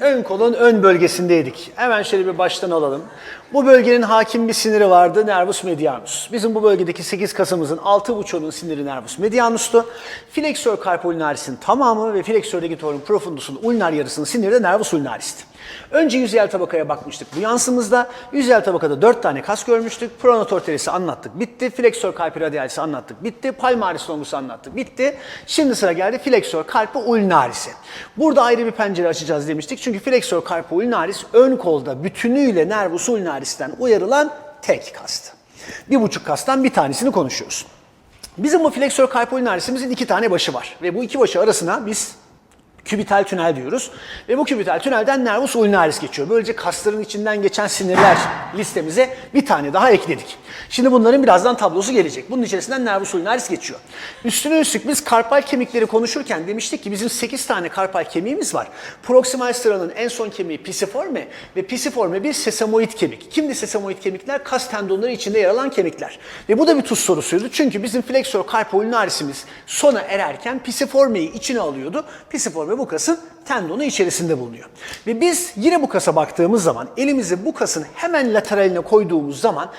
Ön kolun ön bölgesindeydik. Hemen şöyle bir baştan alalım. Bu bölgenin hakim bir siniri vardı, nervus medianus. Bizim bu bölgedeki 8 kasımızın 6,5'unun siniri nervus medianus'tu. Fleksör carpi ulnaris'in tamamı ve fleksör digitorum profundus'un ulnar yarısının siniri de nervus ulnaris'ti. Önce yüzeyel tabakaya bakmıştık bu yansımızda. Yüzeyel tabakada 4 tane kas görmüştük. Pronator terisi anlattık, bitti. Fleksör carpi radialis'i anlattık, bitti. Palmaris longus'u anlattık, bitti. Şimdi sıra geldi fleksör carpi ulnaris'e. Burada ayrı bir pencere açacağız demiştik. Çünkü fleksör carpi ulnaris ön kolda bütünüyle nervus ulnaris'ten uyarılan tek kastı. Bir buçuk kastan bir tanesini konuşuyoruz. Bizim bu fleksör carpi ulnaris'imizin iki tane başı var. Ve bu iki başı arasına biz kübital tünel diyoruz. Ve bu kübital tünelden nervus ulnaris geçiyor. Böylece kasların içinden geçen sinirler listemize bir tane daha ekledik. Şimdi bunların birazdan tablosu gelecek. Bunun içerisinden nervus ulnaris geçiyor. Üstüne üstlük biz karpal kemikleri konuşurken demiştik ki bizim 8 tane karpal kemiğimiz var. Proksimal sıranın en son kemiği pisiforme ve pisiforme bir sesamoid kemik. Kimdi sesamoid kemikler? Kas tendonları içinde yer alan kemikler. Ve bu da bir tuz sorusuydu. Çünkü bizim fleksor carpi ulnaris'imiz sona ererken pisiformeyi içine alıyordu. Pisiforme bu kasın tendonu içerisinde bulunuyor. Ve biz yine bu kasa baktığımız zaman elimizi bu kasın hemen lateraline koyduğumuz zaman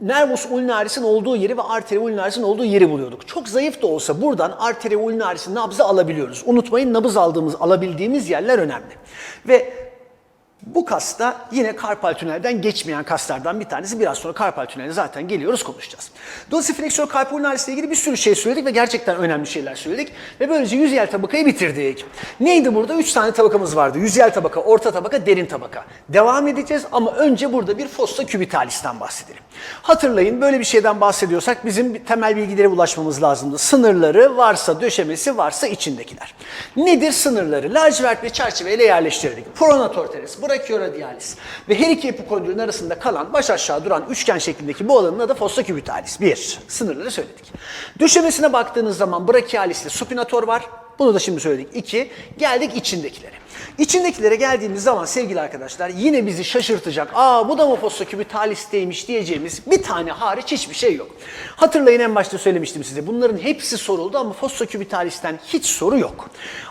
nervus ulnaris'in olduğu yeri ve arteri ulnaris'in olduğu yeri buluyorduk. Çok zayıf da olsa buradan arteri ulnaris'in nabzı alabiliyoruz. Unutmayın nabız aldığımız, alabildiğimiz yerler önemli. Ve bu kasta yine karpal tünelden geçmeyen kaslardan bir tanesi. Biraz sonra karpal tüneli zaten geliyoruz konuşacağız. Dolayısıyla fleksör ulnaris ile ilgili bir sürü şey söyledik ve gerçekten önemli şeyler söyledik. Ve böylece yüzeyel tabakayı bitirdik. Neydi burada? Üç tane tabakamız vardı. Yüzeyel tabaka, orta tabaka, derin tabaka. Devam edeceğiz ama önce burada bir fossa cubitalis'ten bahsedelim. Hatırlayın böyle bir şeyden bahsediyorsak bizim temel bilgilere ulaşmamız lazımdı. Sınırları varsa döşemesi varsa içindekiler. Nedir sınırları? Lacivert bir çerçeveyle yerleştirdik. Pronator teres, brachioradialis ve her iki epikondrilin arasında kalan baş aşağı duran üçgen şeklindeki bu alanın adı fossa cubitalis. Bir, sınırları söyledik. Döşemesine baktığınız zaman brachialis ile supinator var. Bunu da şimdi söyledik. İki, geldik içindekilere. İçindekilere geldiğimiz zaman sevgili arkadaşlar yine bizi şaşırtacak. Aa bu da mı fossa cubitalis'teymiş diyeceğimiz bir tane hariç hiçbir şey yok. Hatırlayın en başta söylemiştim size. Bunların hepsi soruldu ama fossa cubitalis'ten hiç soru yok.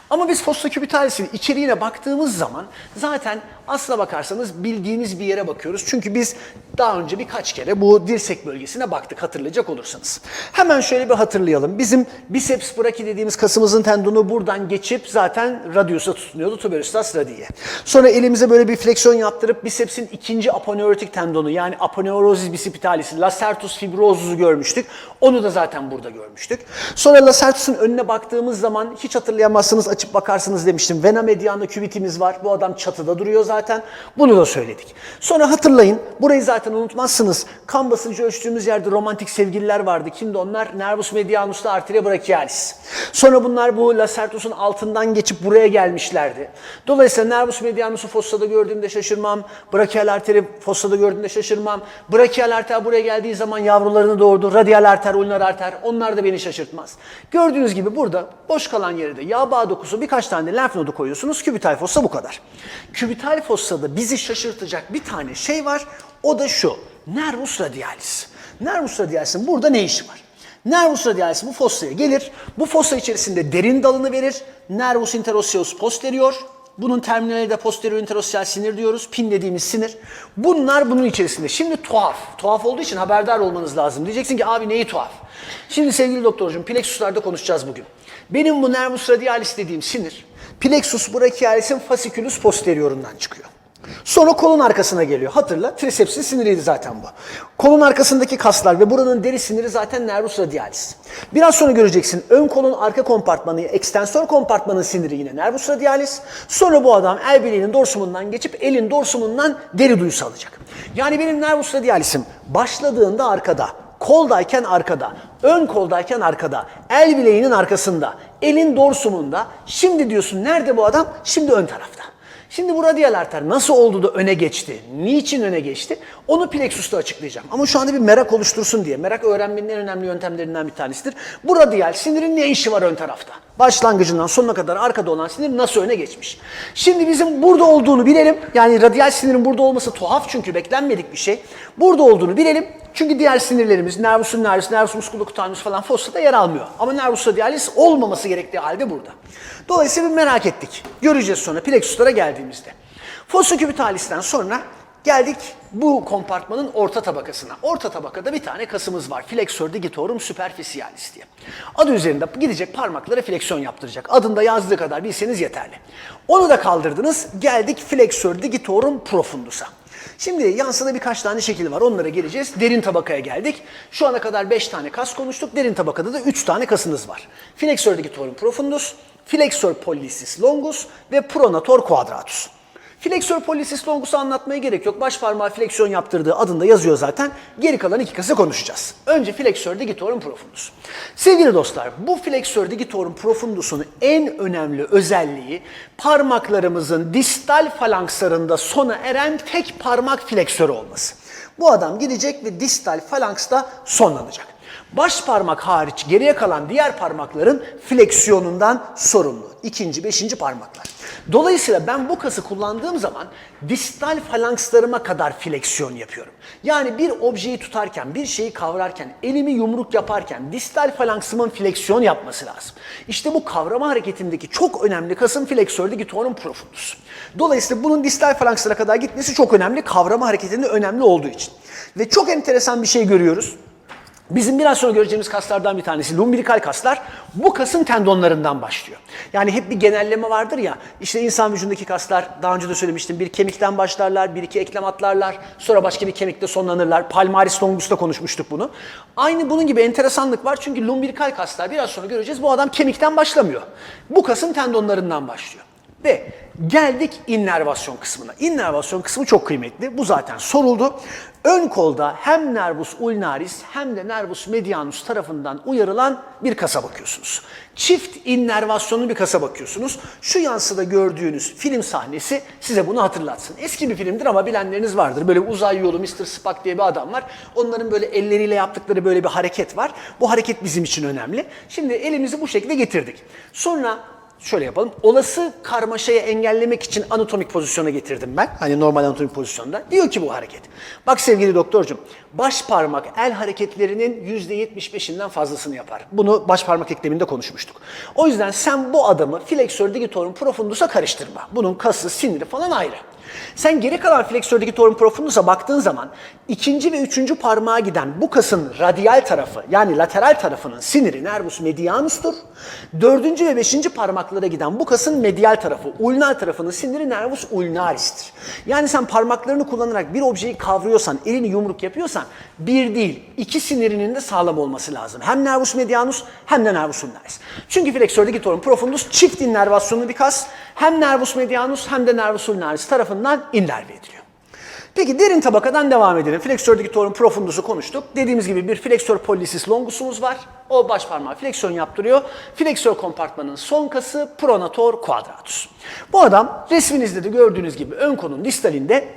Ama biz fossa cubitalis'in içeriğine baktığımız zaman zaten aslına bakarsanız bildiğimiz bir yere bakıyoruz. Çünkü biz daha önce birkaç kere bu dirsek bölgesine baktık hatırlayacak olursanız. Hemen şöyle bir hatırlayalım. Bizim biceps brachii dediğimiz kasımızın tendonu buradan geçip zaten radiusa tutunuyordu. Tuberostas radii. Sonra elimize böyle bir fleksiyon yaptırıp bicepsin ikinci aponeurotik tendonu yani aponeurosis bicipitalis, lacertus fibrosus'u görmüştük. Onu da zaten burada görmüştük. Sonra lacertus'un önüne baktığımız zaman hiç hatırlayamazsınız açıp bakarsınız demiştim. Vena mediana kübitimiz var. Bu adam çatıda duruyor zaten. Bunu da söyledik. Sonra hatırlayın. Burayı zaten unutmazsınız. Kan basıncı ölçtüğümüz yerde romantik sevgililer vardı. Kimdi onlar? Nervus medianus'ta arteria brachialis. Sonra bunlar bu lacertus'un altından geçip buraya gelmişlerdi. Dolayısıyla nervus medianus'u fossada gördüğümde şaşırmam. Brachial arteri fossada gördüğümde şaşırmam. Brachial arter buraya geldiği zaman yavrularını doğurdu. Radial arter, ulnar arter. Onlar da beni şaşırtmaz. Gördüğünüz gibi burada boş kalan yere de yağ bağ dokusu birkaç tane lenf nodu koyuyorsunuz. Kübital fossa bu kadar. Kübital fossada bizi şaşırtacak bir tane şey var. O da şu. Nervus radialis. Nervus radialis'in burada ne işi var? Nervus radialis bu fossaya gelir. Bu fossa içerisinde derin dalını verir. Nervus interosseus posterior. Bunun terminali de posterior interosseal sinir diyoruz. Pin dediğimiz sinir. Bunlar bunun içerisinde. Şimdi tuhaf. Tuhaf olduğu için haberdar olmanız lazım. Diyeceksin ki abi neyi tuhaf? Şimdi sevgili doktorcum plexuslarda konuşacağız bugün. Benim bu nervus radialis dediğim sinir plexus brachialis'in fasciculus posteriorundan çıkıyor. Sonra kolun arkasına geliyor. Hatırla trisepsin siniriydi zaten bu. Kolun arkasındaki kaslar ve buranın deri siniri zaten nervus radialis. Biraz sonra göreceksin ön kolun arka kompartmanı, ekstensör kompartmanın siniri yine nervus radialis. Sonra bu adam el bileğinin dorsumundan geçip elin dorsumundan deri duyusu alacak. Yani benim nervus radialisim başladığında arkada, koldayken arkada, ön koldayken arkada, el bileğinin arkasında, elin dorsumunda. Şimdi diyorsun nerede bu adam? Şimdi ön tarafta. Şimdi bu radyal arter nasıl oldu da öne geçti? Niçin öne geçti? Onu plexus'ta açıklayacağım. Ama şu anda bir merak oluştursun diye. Merak öğrenmenin en önemli yöntemlerinden bir tanesidir. Bu radyal sinirin ne işi var ön tarafta? Başlangıcından sonuna kadar arkada olan sinir nasıl öne geçmiş? Şimdi bizim burada olduğunu bilelim. Yani radyal sinirin burada olması tuhaf çünkü beklenmedik bir şey. Burada olduğunu bilelim. Çünkü diğer sinirlerimiz nervus ulnaris, nervus musculocutaneus falan fossada yer almıyor. Ama nervus radialis olmaması gerektiği halde burada. Dolayısıyla bir merak ettik. Göreceğiz sonra plexuslara geldiğimizde. Fossoküpitalis'ten sonra geldik bu kompartmanın orta tabakasına. Orta tabakada bir tane kasımız var. Flexor digitorum superficialis diye. Adı üzerinde gidecek parmaklara fleksiyon yaptıracak. Adında yazdığı kadar bilseniz yeterli. Onu da kaldırdınız. Geldik flexor digitorum profundus'a. Şimdi yansıda birkaç tane şekil var. Onlara geleceğiz. Derin tabakaya geldik. Şu ana kadar 5 tane kas konuştuk. Derin tabakada da 3 tane kasınız var. Flexor digitorum profundus, flexor pollicis longus ve pronator quadratus. Fleksör pollicis longus'u anlatmaya gerek yok. Baş parmağı fleksiyon yaptırdığı adında yazıyor zaten. Geri kalan iki kası konuşacağız. Önce fleksör digitorum profundus. Sevgili dostlar, bu fleksör digitorum profundus'un en önemli özelliği parmaklarımızın distal falankslarında sona eren tek parmak fleksörü olması. Bu adam gidecek ve distal falanksda sonlanacak. Baş parmak hariç geriye kalan diğer parmakların fleksiyonundan sorumlu. İkinci, beşinci parmaklar. Dolayısıyla ben bu kası kullandığım zaman distal falankslarıma kadar fleksiyon yapıyorum. Yani bir objeyi tutarken, bir şeyi kavrarken, elimi yumruk yaparken distal falanksımın fleksiyon yapması lazım. İşte bu kavrama hareketindeki çok önemli kasım fleksör digitorum profundus. Dolayısıyla bunun distal falankslara kadar gitmesi çok önemli. Kavrama hareketinde önemli olduğu için. Ve çok enteresan bir şey görüyoruz. Bizim biraz sonra göreceğimiz kaslardan bir tanesi lumbrikal kaslar bu kasın tendonlarından başlıyor. Yani hep bir genelleme vardır ya işte insan vücudundaki kaslar daha önce de söylemiştim bir kemikten başlarlar bir iki eklem atlarlar sonra başka bir kemikte sonlanırlar. Palmaris longus'ta konuşmuştuk bunu. Aynı bunun gibi enteresanlık var çünkü lumbrikal kaslar biraz sonra göreceğiz bu adam kemikten başlamıyor. Bu kasın tendonlarından başlıyor. Ve geldik innervasyon kısmına. İnnervasyon kısmı çok kıymetli. Bu zaten soruldu. Ön kolda hem nervus ulnaris hem de nervus medianus tarafından uyarılan bir kasa bakıyorsunuz. Çift innervasyonlu bir kasa bakıyorsunuz. Şu yansıda gördüğünüz film sahnesi size bunu hatırlatsın. Eski bir filmdir ama bilenleriniz vardır. Böyle uzay yolu Mr. Spock diye bir adam var. Onların böyle elleriyle yaptıkları böyle bir hareket var. Bu hareket bizim için önemli. Şimdi elimizi bu şekilde getirdik. Sonra şöyle yapalım. Olası karmaşayı engellemek için anatomik pozisyona getirdim ben. Hani normal anatomik pozisyonda. Diyor ki bu hareket. Bak sevgili doktorcum, baş parmak el hareketlerinin %75'inden fazlasını yapar. Bunu baş parmak ekleminde konuşmuştuk. O yüzden sen bu adamı fleksör digitorum profundus'a karıştırma. Bunun kası, siniri falan ayrı. Sen geri kalan fleksör digitorum profundus'a baktığın zaman ikinci ve üçüncü parmağa giden bu kasın radyal tarafı yani lateral tarafının siniri nervus medianus'tur. Dördüncü ve beşinci parmaklara giden bu kasın medial tarafı, ulnar tarafının siniri nervus ulnaris'tir. Yani sen parmaklarını kullanarak bir objeyi kavruyorsan, elini yumruk yapıyorsan bir değil, iki sinirinin de sağlam olması lazım. Hem nervus medianus hem de nervus ulnaris. Çünkü fleksör digitorum profundus çift innervasyonlu bir kas. Hem nervus medianus hem de nervus ulnaris tarafından innerve ediliyor. Peki derin tabakadan devam edelim. Fleksör digitorum profundusu konuştuk. Dediğimiz gibi bir fleksör pollicis longusumuz var. O baş parmağı fleksiyon yaptırıyor. Fleksör kompartmanın son kası pronator quadratus. Bu adam resminizde de gördüğünüz gibi ön kolun distalinde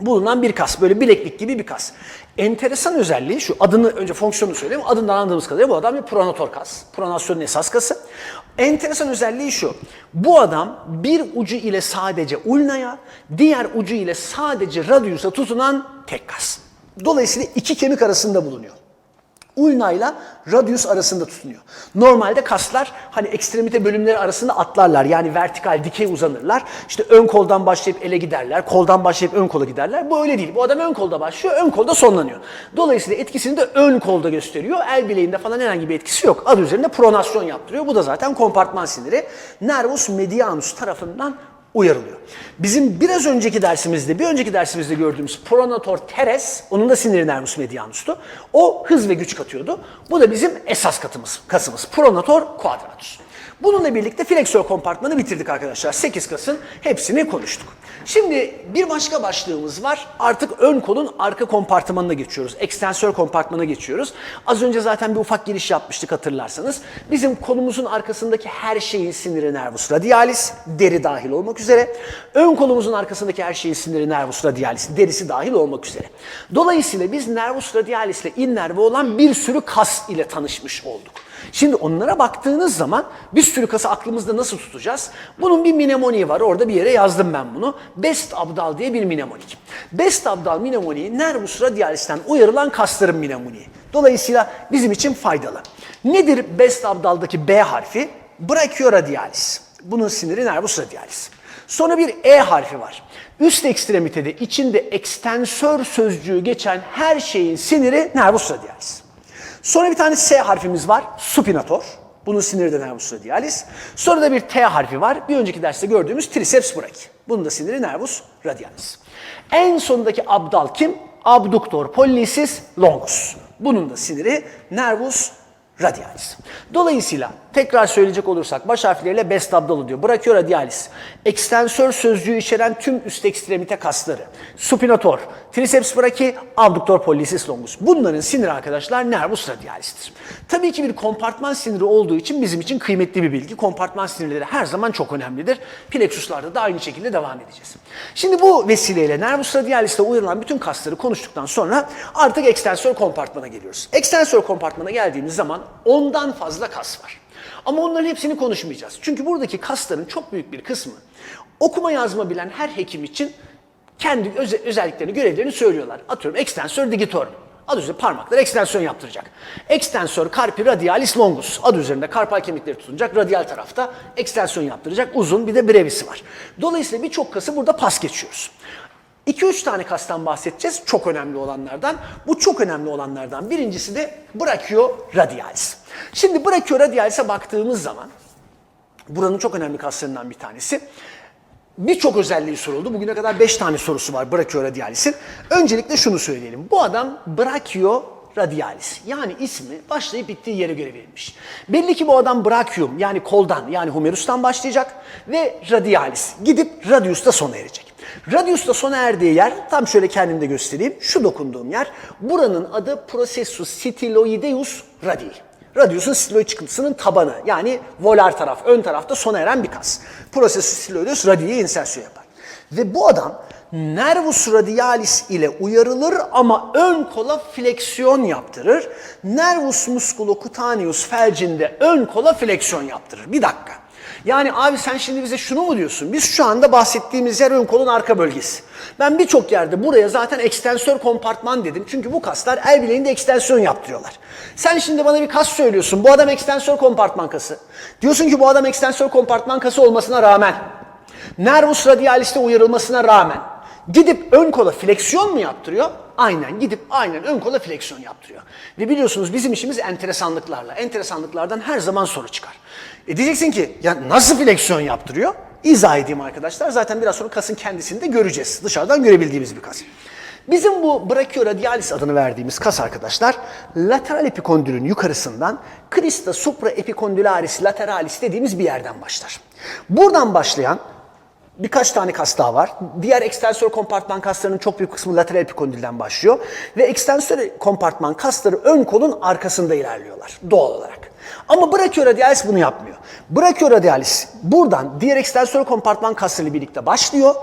bulunan bir kas. Böyle bileklik gibi bir kas. Enteresan özelliği şu. Adını önce fonksiyonu söyleyeyim. Adından anladığımız kadarıyla bu adam bir pronator kas. Pronasyonun esas kası. Enteresan özelliği şu. Bu adam bir ucu ile sadece ulnaya, diğer ucu ile sadece radiusa tutunan tek kas. Dolayısıyla iki kemik arasında bulunuyor. Ulna ile radius arasında tutunuyor. Normalde kaslar hani ekstremite bölümleri arasında atlarlar. Yani vertikal dikey uzanırlar. İşte ön koldan başlayıp ele giderler. Koldan başlayıp ön kola giderler. Bu öyle değil. Bu adam ön kolda başlıyor, ön kolda sonlanıyor. Dolayısıyla etkisini de ön kolda gösteriyor. El bileğinde falan herhangi bir etkisi yok. Adı üzerinde pronasyon yaptırıyor. Bu da zaten kompartman siniri. Nervus medianus tarafından uyarılıyor. Bizim biraz önceki dersimizde, bir önceki dersimizde gördüğümüz pronator teres, onun da siniri nervus medianus'tu. O hız ve güç katıyordu. Bu da bizim esas katımız, kasımız. Pronator quadratus. Bununla birlikte fleksör kompartmanı bitirdik arkadaşlar. 8 kasın hepsini konuştuk. Şimdi bir başka başlığımız var. Artık ön kolun arka kompartmanına geçiyoruz. Ekstensör kompartmana geçiyoruz. Az önce zaten bir ufak giriş yapmıştık hatırlarsanız. Bizim kolumuzun arkasındaki her şeyin siniri nervus radialis, deri dahil olmak üzere. Ön kolumuzun arkasındaki her şeyin siniri nervus radialis, derisi dahil olmak üzere. Dolayısıyla biz nervus radialis ile innerve olan bir sürü kas ile tanışmış olduk. Şimdi onlara baktığınız zaman bir sürü kası aklımızda nasıl tutacağız? Bunun bir mnemoniği var. Orada bir yere yazdım ben bunu. Best abdal diye bir mnemonik. Best abdal mnemoniği nervus radialis'ten uyarılan kasların mnemoniği. Dolayısıyla bizim için faydalı. Nedir best abdaldaki B harfi? Brachioradialis. Bunun siniri nervus radialis. Sonra bir E harfi var. Üst ekstremitede içinde ekstensör sözcüğü geçen her şeyin siniri nervus radialis. Sonra bir tane S harfimiz var. Supinator. Bunun siniri de nervus radialis. Sonra da bir T harfi var. Bir önceki derste gördüğümüz triceps brachii. Bunun da siniri nervus radialis. En sondaki abdal kim? Abductor pollicis longus. Bunun da siniri nervus radialis. Dolayısıyla tekrar söyleyecek olursak baş harfleriyle best abdalı diyor. Brachioradialis. Ekstensör sözcüğü içeren tüm üst ekstremite kasları. Supinator, triceps brachii, abductor pollicis longus. Bunların siniri arkadaşlar nervus radialis'tir. Tabii ki bir kompartman siniri olduğu için bizim için kıymetli bir bilgi. Kompartman sinirleri her zaman çok önemlidir. Plexuslarda da aynı şekilde devam edeceğiz. Şimdi bu vesileyle nervus radialis'te uyarılan bütün kasları konuştuktan sonra artık ekstensör kompartmana geliyoruz. Ekstensör kompartmana geldiğimiz zaman ondan fazla kas var. Ama onların hepsini konuşmayacağız. Çünkü buradaki kasların çok büyük bir kısmı okuma yazma bilen her hekim için kendi öze- özelliklerini, görevlerini söylüyorlar. Atıyorum ekstensör digitor. Adı üzerinde parmakları ekstensiyon yaptıracak. Ekstensör carpi radialis longus. Adı üzerinde karpal kemikleri tutunacak. Radyal tarafta ekstensiyon yaptıracak. Uzun bir de brevisi var. Dolayısıyla birçok kası burada pas geçiyoruz. 2-3 tane kastan bahsedeceğiz. Çok önemli olanlardan. Bu çok önemli olanlardan birincisi de brachioradialis. Şimdi brachioradialis'e baktığımız zaman buranın çok önemli kaslarından bir tanesi. Birçok özelliği soruldu. Bugüne kadar 5 tane sorusu var brachioradialis'in. Öncelikle şunu söyleyelim. Bu adam brachioradialis. Yani ismi başlayıp bittiği yere göre verilmiş. Belli ki bu adam brachium yani koldan yani humerus'tan başlayacak ve radialis gidip radius'ta sona erecek. Radius'ta sona erdiği yer tam şöyle kendimde göstereyim. Şu dokunduğum yer. Buranın adı processus styloideus radii. Radius'un stiloid çıkıntısının tabanı yani volar taraf, ön tarafta sona eren bir kas. Processus styloideus radii'ye insersiyon yapar. Ve bu adam nervus radialis ile uyarılır ama ön kola fleksiyon yaptırır. Nervus musculocutaneus felcinde ön kola fleksiyon yaptırır. Bir dakika. Yani abi sen şimdi bize şunu mu diyorsun? Biz şu anda bahsettiğimiz yer ön kolun arka bölgesi. Ben birçok yerde buraya zaten ekstensör kompartman dedim. Çünkü bu kaslar el bileğinde ekstensiyon yaptırıyorlar. Sen şimdi bana bir kas söylüyorsun. Bu adam ekstensör kompartman kası. Diyorsun ki bu adam ekstensör kompartman kası olmasına rağmen, nervus radialis'te uyarılmasına rağmen gidip ön kola fleksiyon mu yaptırıyor? Aynen gidip aynen ön kola fleksiyon yaptırıyor. Ve biliyorsunuz bizim işimiz enteresanlıklarla. Enteresanlıklardan her zaman soru çıkar. E diyeceksin ki ya nasıl fleksiyon yaptırıyor? İzah edeyim arkadaşlar. Zaten biraz sonra kasın kendisini de göreceğiz. Dışarıdan görebildiğimiz bir kas. Bizim bu brachioradialis adını verdiğimiz kas arkadaşlar lateral epikondülün yukarısından crista supraepicondularis lateralis dediğimiz bir yerden başlar. Buradan başlayan Birkaç tane kas daha var. Diğer ekstensör kompartman kaslarının çok büyük kısmı lateral epikondilden başlıyor. Ve ekstensör kompartman kasları ön kolun arkasında ilerliyorlar doğal olarak. Ama brachioradialis bunu yapmıyor. Brachioradialis buradan diğer ekstensör kompartman kaslarıyla birlikte başlıyor.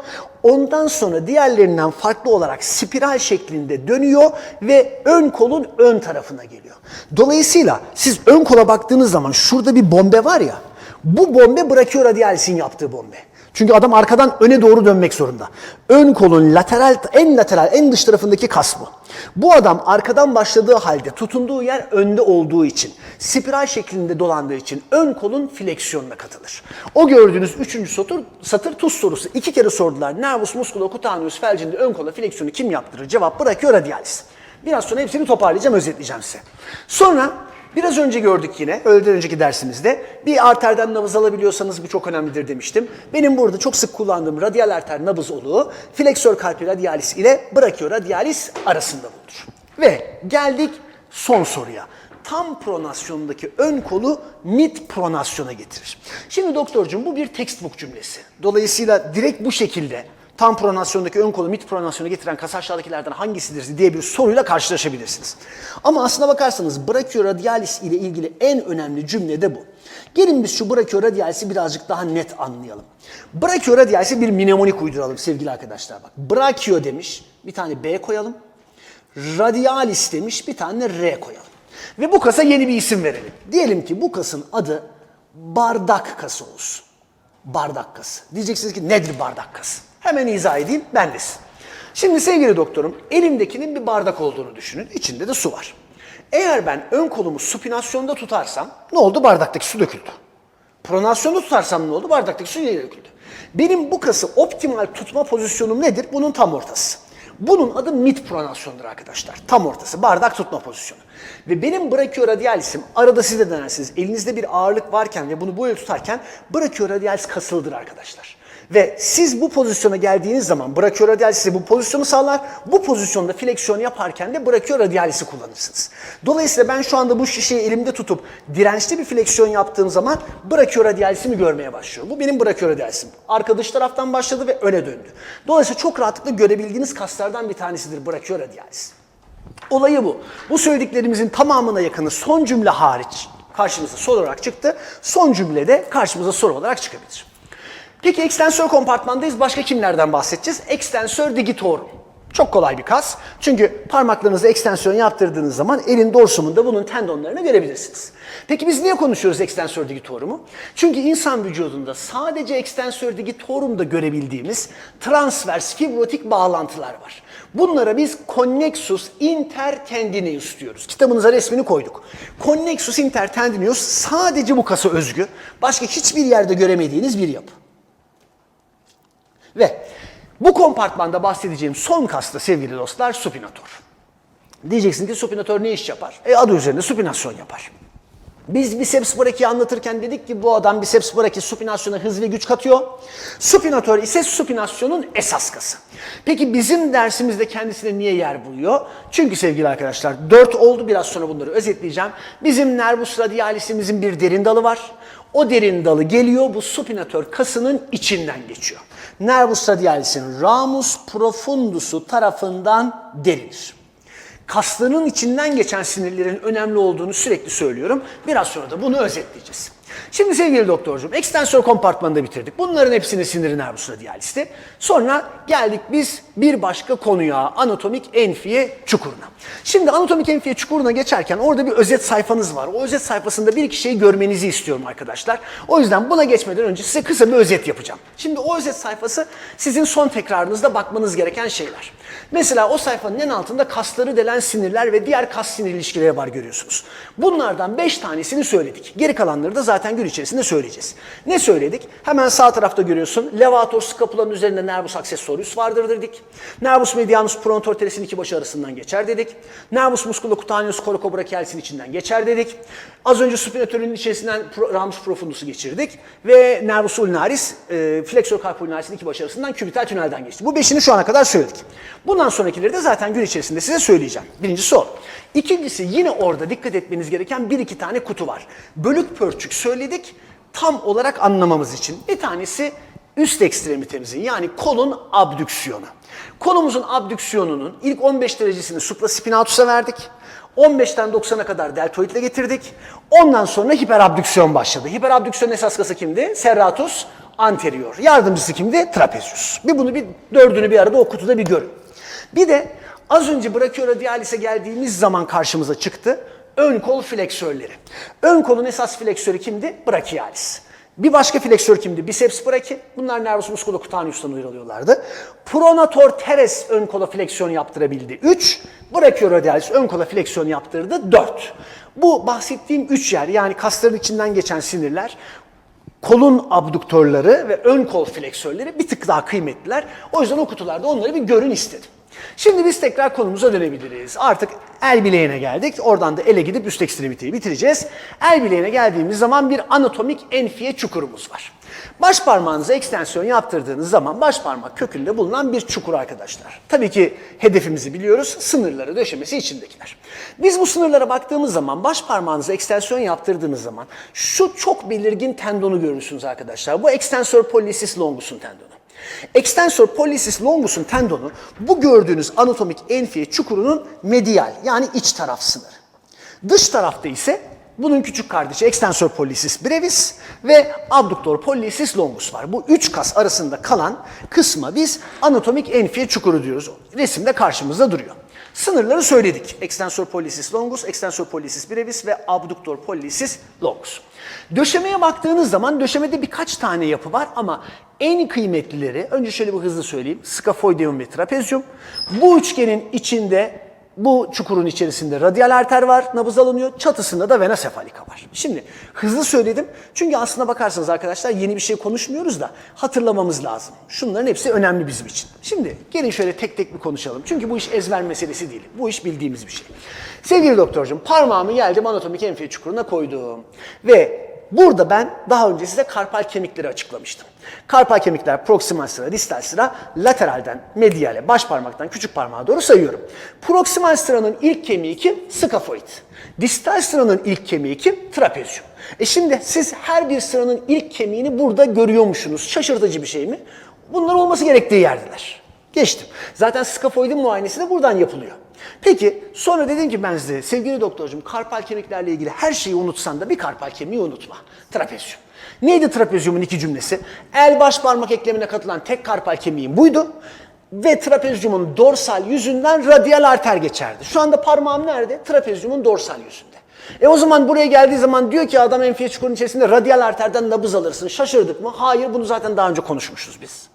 Ondan sonra diğerlerinden farklı olarak spiral şeklinde dönüyor ve ön kolun ön tarafına geliyor. Dolayısıyla siz ön kola baktığınız zaman şurada bir bombe var ya, bu bombe brachioradialis'in yaptığı bombe. Çünkü adam arkadan öne doğru dönmek zorunda. Ön kolun lateral, en lateral, en dış tarafındaki kas bu. Bu adam arkadan başladığı halde tutunduğu yer önde olduğu için, spiral şeklinde dolandığı için ön kolun fleksiyonuna katılır. O gördüğünüz üçüncü satır, satır tuz sorusu. iki kere sordular. Nervus musculocutaneus felcinde ön kola fleksiyonu kim yaptırır? Cevap brachioradialis. Biraz sonra hepsini toparlayacağım, özetleyeceğim size. Sonra Biraz önce gördük yine, öğleden önceki dersimizde bir arterden nabız alabiliyorsanız bu çok önemlidir demiştim. Benim burada çok sık kullandığım radyal arter nabız oluğu fleksör carpi radialis ile brachioradialis arasında bulunur. Ve geldik son soruya. Tam pronasyondaki ön kolu mid pronasyona getirir. Şimdi doktorcum bu bir textbook cümlesi. Dolayısıyla direkt bu şekilde tam pronasyondaki ön kolu mid pronasyona getiren kas aşağıdakilerden hangisidir diye bir soruyla karşılaşabilirsiniz. Ama aslına bakarsanız brachioradialis ile ilgili en önemli cümle de bu. Gelin biz şu brachioradialis'i birazcık daha net anlayalım. Brachioradialis'e bir mnemonik uyduralım sevgili arkadaşlar. Bak brachio demiş, bir tane B koyalım. Radialis demiş, bir tane R koyalım. Ve bu kasa yeni bir isim verelim. Diyelim ki bu kasın adı bardak kası olsun. Bardak kası. Diyeceksiniz ki nedir bardak kası? Hemen izah edeyim, bendesin. Şimdi sevgili doktorum, elimdekinin bir bardak olduğunu düşünün. İçinde de su var. Eğer ben ön kolumu supinasyonda tutarsam ne oldu? Bardaktaki su döküldü. Pronasyonu tutarsam ne oldu? Bardaktaki su yere döküldü. Benim bu kası optimal tutma pozisyonum nedir? Bunun tam ortası. Bunun adı mid pronasyondur arkadaşlar. Tam ortası. Bardak tutma pozisyonu. Ve benim brachioradialisim arada siz de denersiniz. Elinizde bir ağırlık varken ve bunu böyle tutarken brachioradialis kasıldır arkadaşlar. Ve siz bu pozisyona geldiğiniz zaman brachioradialis size bu pozisyonu sağlar. Bu pozisyonda fleksiyon yaparken de brachioradialis'i kullanırsınız. Dolayısıyla ben şu anda bu şişeyi elimde tutup dirençli bir fleksiyon yaptığım zaman brachioradialisimi görmeye başlıyorum. Bu benim brachioradialisim. Arka dış taraftan başladı ve öne döndü. Dolayısıyla çok rahatlıkla görebildiğiniz kaslardan bir tanesidir brachioradialis. Olayı bu. Bu söylediklerimizin tamamına yakını son cümle hariç karşımıza soru olarak çıktı. Son cümlede karşımıza soru olarak çıkabilir. Peki ekstensör kompartmandayız. Başka kimlerden bahsedeceğiz? Ekstensör digitorum. Çok kolay bir kas. Çünkü parmaklarınızı ekstensiyon yaptırdığınız zaman elin dorsumunda bunun tendonlarını görebilirsiniz. Peki biz niye konuşuyoruz ekstensör digitorumu? Çünkü insan vücudunda sadece ekstensör digitorumda görebildiğimiz transvers fibrotik bağlantılar var. Bunlara biz connexus intertendinous diyoruz. Kitabınıza resmini koyduk. Connexus intertendinous sadece bu kasa özgü. Başka hiçbir yerde göremediğiniz bir yapı. Ve bu kompartmanda bahsedeceğim son kasta sevgili dostlar supinator. Diyeceksin ki supinator ne iş yapar? E adı üzerinde supinasyon yapar. Biz biceps brachiyi anlatırken dedik ki bu adam biceps brachii supinasyona hız ve güç katıyor. Supinatör ise supinasyonun esas kası. Peki bizim dersimizde kendisine niye yer buluyor? Çünkü sevgili arkadaşlar 4 oldu biraz sonra bunları özetleyeceğim. Bizim nervus radialisimizin bir derin dalı var. O derin dalı geliyor bu supinatör kasının içinden geçiyor. Nervus radialis'in ramus profundusu tarafından derilir kasların içinden geçen sinirlerin önemli olduğunu sürekli söylüyorum. Biraz sonra da bunu özetleyeceğiz. Şimdi sevgili doktorcuğum, ekstensör kompartmanını da bitirdik. Bunların hepsini siniri nervus radialis'ti. Sonra geldik biz bir başka konuya, anatomik enfiye çukuruna. Şimdi anatomik enfiye çukuruna geçerken orada bir özet sayfanız var. O özet sayfasında bir iki şeyi görmenizi istiyorum arkadaşlar. O yüzden buna geçmeden önce size kısa bir özet yapacağım. Şimdi o özet sayfası sizin son tekrarınızda bakmanız gereken şeyler. Mesela o sayfanın en altında kasları delen sinirler ve diğer kas sinir ilişkileri var görüyorsunuz. Bunlardan 5 tanesini söyledik. Geri kalanları da zaten gün içerisinde söyleyeceğiz. Ne söyledik? Hemen sağ tarafta görüyorsun. Levator scapulanın üzerinde nervus accessorius vardır dedik. Nervus medianus pronotorteres'in iki başı arasından geçer dedik. Nervus musculocutaneus coracobrachialis'in içinden geçer dedik. Az önce supinatörün içerisinden ramus profundus'u geçirdik. Ve nervus ulnaris, e, flexor carpi ulnaris'in iki başı arasından kübital tünelden geçti. Bu beşini şu ana kadar söyledik. Bundan sonrakileri de zaten gün içerisinde size söyleyeceğim. Birincisi o. İkincisi yine orada dikkat etmeniz gereken bir iki tane kutu var. Bölük pörçük söyledik tam olarak anlamamız için. Bir tanesi üst ekstremitemizin yani kolun abdüksiyonu. Kolumuzun abdüksiyonunun ilk 15 derecesini supraspinatusa verdik. 15'ten 90'a kadar deltoidle getirdik. Ondan sonra hiperabdüksiyon başladı. Hiperabdüksiyon esas kası kimdi? Serratus anterior. Yardımcısı kimdi? Trapezius. Bir bunu bir dördünü bir arada o kutuda bir görün. Bir de az önce brachioradialis'e geldiğimiz zaman karşımıza çıktı. Ön kol fleksörleri. Ön kolun esas fleksörü kimdi? Brachialis. Bir başka fleksör kimdi? Biceps brachii. Bunlar nervus musculocutaneus'tan ayrılıyorlardı. Pronator teres ön kola fleksiyon yaptırabildi. 3. Brachioradialis ön kola fleksiyon yaptırdı. 4. Bu bahsettiğim 3 yer yani kasların içinden geçen sinirler kolun abduktörleri ve ön kol fleksörleri bir tık daha kıymetliler. O yüzden o kutularda onları bir görün istedim. Şimdi biz tekrar konumuza dönebiliriz. Artık el bileğine geldik. Oradan da ele gidip üst ekstremiteyi bitireceğiz. El bileğine geldiğimiz zaman bir anatomik enfiye çukurumuz var. Baş parmağınıza ekstensiyon yaptırdığınız zaman baş parmak kökünde bulunan bir çukur arkadaşlar. Tabii ki hedefimizi biliyoruz. Sınırları döşemesi içindekiler. Biz bu sınırlara baktığımız zaman baş parmağınıza ekstensiyon yaptırdığınız zaman şu çok belirgin tendonu görürsünüz arkadaşlar. Bu ekstensör pollicis longus'un tendonu. Ekstensör pollicis longus'un tendonu bu gördüğünüz anatomik enfiye çukurunun medial yani iç taraf sınırı. Dış tarafta ise bunun küçük kardeşi ekstensör pollicis brevis ve abduktor pollicis longus var. Bu üç kas arasında kalan kısma biz anatomik enfiye çukuru diyoruz. Resimde karşımızda duruyor. Sınırları söyledik. Ekstensör pollicis longus, ekstensör pollicis brevis ve abduktor pollicis longus. Döşemeye baktığınız zaman döşemede birkaç tane yapı var ama en kıymetlileri, önce şöyle bir hızlı söyleyeyim. Scafoideum ve trapezium. Bu üçgenin içinde Bu çukurun içerisinde radyal arter var, nabız alınıyor. Çatısında da vena sefalika var. Şimdi hızlı söyledim. Çünkü aslına bakarsanız arkadaşlar yeni bir şey konuşmuyoruz da hatırlamamız lazım. Şunların hepsi önemli bizim için. Şimdi gelin şöyle tek tek bir konuşalım. Çünkü bu iş ezber meselesi değil. Bu iş bildiğimiz bir şey. Sevgili doktorcum parmağımı geldim anatomik enfiye çukuruna koydum. Ve Burada ben daha önce size karpal kemikleri açıklamıştım. Karpal kemikler proksimal sıra, distal sıra, lateralden, mediale, baş parmaktan küçük parmağa doğru sayıyorum. Proksimal sıranın ilk kemiği kim? Skafoid. Distal sıranın ilk kemiği kim? Trapezyum. E şimdi siz her bir sıranın ilk kemiğini burada görüyormuşsunuz. Şaşırtıcı bir şey mi? Bunlar olması gerektiği yerdeler. Geçtim. Zaten skafoidin muayenesi de buradan yapılıyor. Peki sonra dedim ki ben size sevgili doktorcum karpal kemiklerle ilgili her şeyi unutsan da bir karpal kemiği unutma. Trapezyum. Neydi trapezyumun iki cümlesi? El baş parmak eklemine katılan tek karpal kemiğim buydu. Ve trapezyumun dorsal yüzünden radyal arter geçerdi. Şu anda parmağım nerede? Trapezyumun dorsal yüzünde. E o zaman buraya geldiği zaman diyor ki adam enfiye çukurun içerisinde radyal arterden nabız alırsın. Şaşırdık mı? Hayır bunu zaten daha önce konuşmuşuz biz.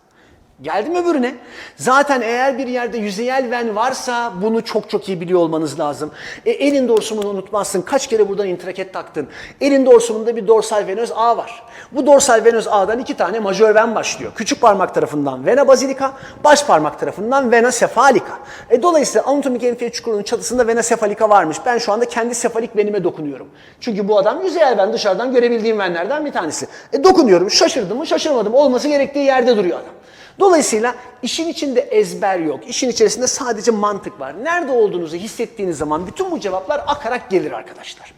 Geldim öbürüne. Zaten eğer bir yerde yüzeyel ven varsa bunu çok çok iyi biliyor olmanız lazım. E, elin dorsumunu unutmazsın. Kaç kere buradan intraket taktın. Elin dorsumunda bir dorsal venöz ağ var. Bu dorsal venöz ağdan iki tane majör ven başlıyor. Küçük parmak tarafından vena basilica, baş parmak tarafından vena sefalika. E, dolayısıyla anatomik enfiye çukurunun çatısında vena sefalika varmış. Ben şu anda kendi sefalik venime dokunuyorum. Çünkü bu adam yüzeyel ven dışarıdan görebildiğim venlerden bir tanesi. E, dokunuyorum. Şaşırdım mı şaşırmadım. Olması gerektiği yerde duruyor adam. Dolayısıyla işin içinde ezber yok. İşin içerisinde sadece mantık var. Nerede olduğunuzu hissettiğiniz zaman bütün bu cevaplar akarak gelir arkadaşlar.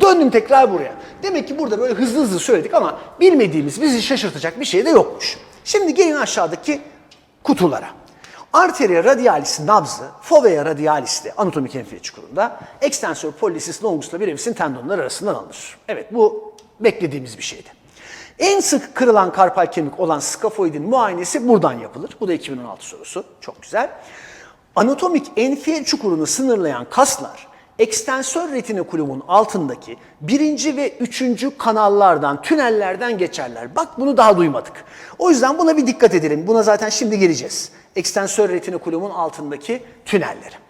Döndüm tekrar buraya. Demek ki burada böyle hızlı hızlı söyledik ama bilmediğimiz, bizi şaşırtacak bir şey de yokmuş. Şimdi gelin aşağıdaki kutulara. Arteria radialis nabzı, fovea radialis de anatomik enfiye çukurunda, extensor pollicis longus'la brevis'in tendonları arasından alınır. Evet bu beklediğimiz bir şeydi. En sık kırılan karpal kemik olan skafoidin muayenesi buradan yapılır. Bu da 2016 sorusu. Çok güzel. Anatomik enfiye çukurunu sınırlayan kaslar ekstensör retinokulumun altındaki birinci ve üçüncü kanallardan, tünellerden geçerler. Bak bunu daha duymadık. O yüzden buna bir dikkat edelim. Buna zaten şimdi geleceğiz. Ekstensör retinokulumun altındaki tünelleri.